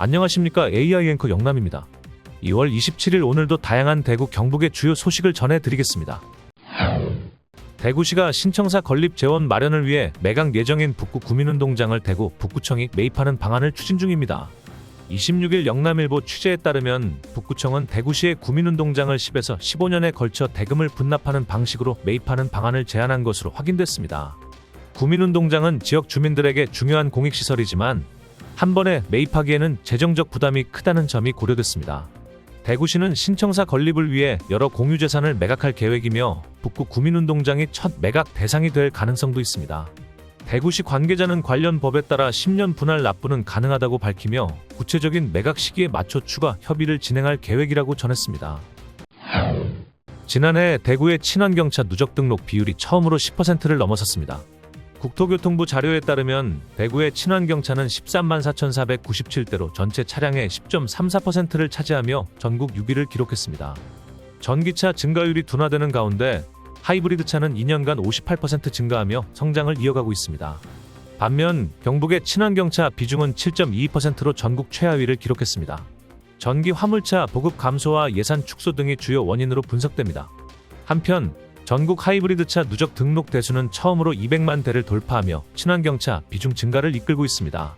안녕하십니까 AI 앵커 영남입니다. 2월 27일 오늘도 다양한 대구 경북의 주요 소식을 전해드리겠습니다. 대구시가 신청사 건립 재원 마련을 위해 매각 예정인 북구 구민운동장을 대구 북구청이 매입하는 방안을 추진 중입니다. 26일 영남일보 취재에 따르면 북구청은 대구시의 구민운동장을 10에서 15년에 걸쳐 대금을 분납하는 방식으로 매입하는 방안을 제안한 것으로 확인됐습니다. 구민운동장은 지역 주민들에게 중요한 공익시설이지만 한 번에 매입하기에는 재정적 부담이 크다는 점이 고려됐습니다. 대구시는 신청사 건립을 위해 여러 공유재산을 매각할 계획이며 북구 구민운동장이 첫 매각 대상이 될 가능성도 있습니다. 대구시 관계자는 관련 법에 따라 10년 분할 납부는 가능하다고 밝히며 구체적인 매각 시기에 맞춰 추가 협의를 진행할 계획이라고 전했습니다. 지난해 대구의 친환경차 누적 등록 비율이 처음으로 10%를 넘어섰습니다. 국토교통부 자료에 따르면 대구의 친환경차는 13만 4,497대로 전체 차량의 10.34%를 차지하며 전국 6위를 기록했습니다. 전기차 증가율이 둔화되는 가운데 하이브리드 차는 2년간 58% 증가하며 성장을 이어가고 있습니다. 반면 경북의 친환경차 비중은 7.22%로 전국 최하위를 기록했습니다. 전기 화물차 보급 감소와 예산 축소 등이 주요 원인으로 분석됩니다. 한편 전국 하이브리드차 누적 등록 대수는 처음으로 200만 대를 돌파하며 친환경차 비중 증가를 이끌고 있습니다.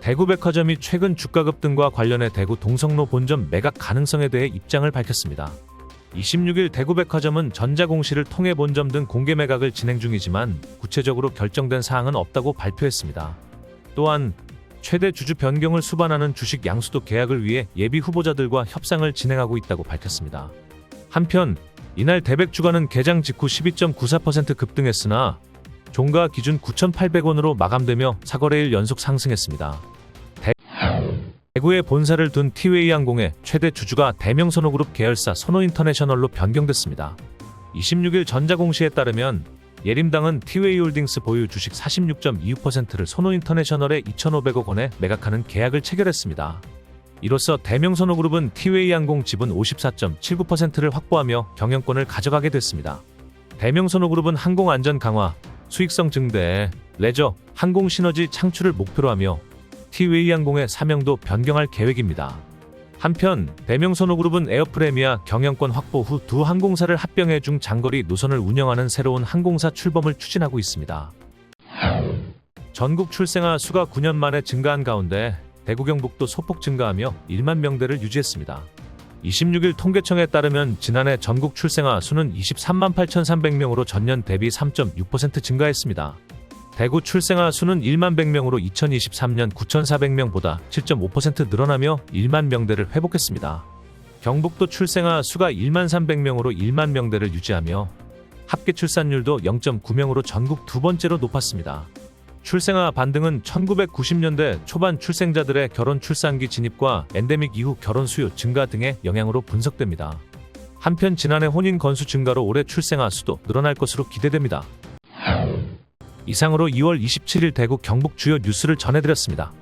대구 백화점이 최근 주가 급등과 관련해 대구 동성로 본점 매각 가능성에 대해 입장을 밝혔습니다. 26일 대구 백화점은 전자공시를 통해 본점 등 공개 매각을 진행 중이지만 구체적으로 결정된 사항은 없다고 발표했습니다. 또한 최대 주주 변경을 수반하는 주식 양수도 계약을 위해 예비 후보자들과 협상을 진행하고 있다고 밝혔습니다. 한편 이날 대백 주가는 개장 직후 12.94% 급등했으나 종가 기준 9,800원으로 마감되며 사거래일 연속 상승했습니다. 대- 대구에 본사를 둔 티웨이 항공의 최대 주주가 대명선호그룹 계열사 선호인터내셔널로 변경됐습니다. 26일 전자공시에 따르면 예림당은 티웨이 홀딩스 보유 주식 46.26%를 선호인터내셔널에 2,500억 원에 매각하는 계약을 체결했습니다. 이로써 대명선호그룹은 티웨이 항공 지분 54.79%를 확보하며 경영권을 가져가게 됐습니다. 대명선호그룹은 항공 안전 강화, 수익성 증대, 레저, 항공 시너지 창출을 목표로 하며 티웨이 항공의 사명도 변경할 계획입니다. 한편 대명선호그룹은 에어프레미아 경영권 확보 후 두 항공사를 합병해 중 장거리 노선을 운영하는 새로운 항공사 출범을 추진하고 있습니다. 전국 출생아 수가 9년 만에 증가한 가운데 대구 경북도 소폭 증가하며 1만 명대를 유지했습니다. 26일 통계청에 따르면 지난해 전국 출생아 수는 23만 8,300명으로 전년 대비 3.6% 증가했습니다. 대구 출생아 수는 1만 100명으로 2023년 9,400명보다 7.5% 늘어나며 1만 명대를 회복했습니다. 경북도 출생아 수가 1만 300명으로 1만 명대를 유지하며 합계 출산율도 0.9명으로 전국 두 번째로 높았습니다. 출생아 반등은 1990년대 초반 출생자들의 결혼 출산기 진입과 엔데믹 이후 결혼 수요 증가 등의 영향으로 분석됩니다. 한편 지난해 혼인 건수 증가로 올해 출생아 수도 늘어날 것으로 기대됩니다. 이상으로 2월 27일 대구 경북 주요 뉴스를 전해드렸습니다.